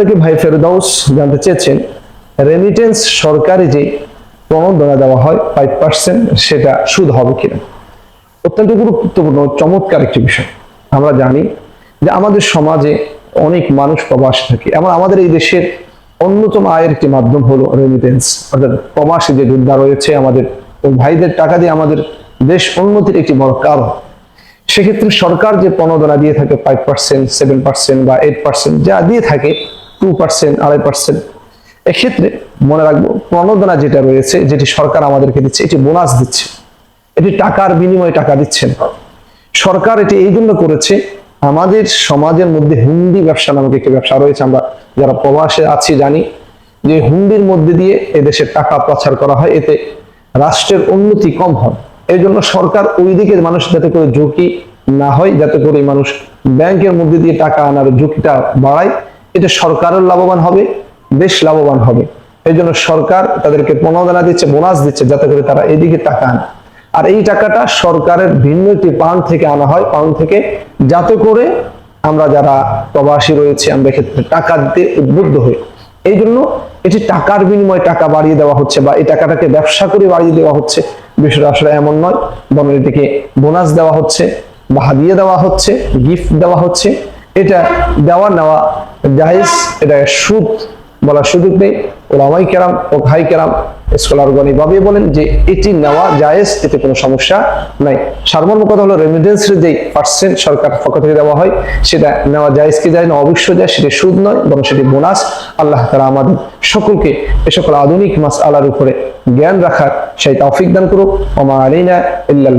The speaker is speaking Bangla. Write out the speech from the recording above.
থেকে ভাই ফেরদাউস জানতে চেয়েছেন রেমিটেন্স সরকারি যে প্রণোদনা দেওয়া হয় ফাইভ পার্সেন্ট সেটা সুদ হবে কিনা? অত্যন্ত গুরুত্বপূর্ণ চমৎকার একটি বিষয়। আমরা জানি যে আমাদের সমাজে অনেক মানুষ প্রবাসী থাকে। এবং আমাদের এই দেশের অন্যতম আয়ের একটি মাধ্যম হলো রেমিটেন্স অর্থাৎ প্রবাসী যে যোদ্ধা রয়েছে আমাদের ওই ভাইদের টাকা দিয়ে আমাদের দেশ উন্নতির একটি বড় কারণ। সেক্ষেত্রে সরকার যে প্রণোদনা দিয়ে থাকে ফাইভ পার্সেন্ট সেভেন পার্সেন্ট বা এইট পার্সেন্ট যা দিয়ে থাকে টু পার্সেন্ট আড়াই পার্সেন্ট এক্ষেত্রে মনে রাখব, প্রণোদনা যেটা রয়েছে, যেটি সরকার আমাদেরকে দিচ্ছে, এটি বোনাস দিচ্ছে। এটি টাকার বিনিময়ে টাকা দিচ্ছেন সরকার এটি এই জন্য করেছে, আমাদের সমাজের মধ্যে হুন্ডি ব্যবসা নামক একটি ব্যবসা রয়েছে, আমরা যারা প্রবাসে আছি জানি, যে হুন্ডির মধ্যে দিয়ে এদেশের টাকা পাচার করা হয়, এতে রাষ্ট্রের উন্নতি কম হয়। এই জন্য সরকার ওই দিকে মানুষ যাতে করে ঝুঁকি না হয়, যাতে করে মানুষ ব্যাংকের মধ্যে দিয়ে টাকা আনার ঝুঁকিটা বাড়ায়। এটা সরকারের লাভবান হবে দেশ লাভবান হবে। এই জন্য সরকার তাদেরকে প্রণোদনা দিচ্ছে, বোনাস দিচ্ছে, যাতে করে তারা এদিকে টাকা আনে আর এই টাকাটা সরকারের ভিন্ন একটি পাউন্ড থেকে আনা হয়। পাউন্ড থেকে যাতে করে আমরা যারা প্রবাসী রয়েছে, আমরা ক্ষেত্রে টাকা দিতে উদ্বুদ্ধ হই। এই জন্য এটি টাকার বিনিময়ে টাকা বাড়িয়ে দেওয়া হচ্ছে বা এই টাকাটাকে ব্যবসা করে বাড়িয়ে দেওয়া হচ্ছে। বিষয়টা আসলে এমন নয়, বরং এটিকে বোনাস দেওয়া হচ্ছে বা হাদিয়ে দেওয়া হচ্ছে, গিফট দেওয়া হচ্ছে। এটা দেওয়া নেওয়া জায়েজ এটা সুদ বলার সুযোগ নেই। ওলামাই কেরাম ও ভাই কেরাম স্কলারগণ এইভাবে বলেন যে এটি নেওয়া জায়েজ, এতে কোনো সমস্যা নাই। সারমর্ম কথা হলো রেমিডেন্সের যে পার্সেন্ট সরকার পক্ষ থেকে দেওয়া হয়, সেটা নেওয়া জায়েজ কি যায় না? অবশ্যই যায় সেটি সুদ নয়, বরং সেটি বোনাস। আল্লাহ তারা আমাদের সকলকে এ সকল আধুনিক মাস আলার উপরে জ্ঞান রাখার সেই তৌফিক দান করুক। ওমা আলাইনা ইল্লাল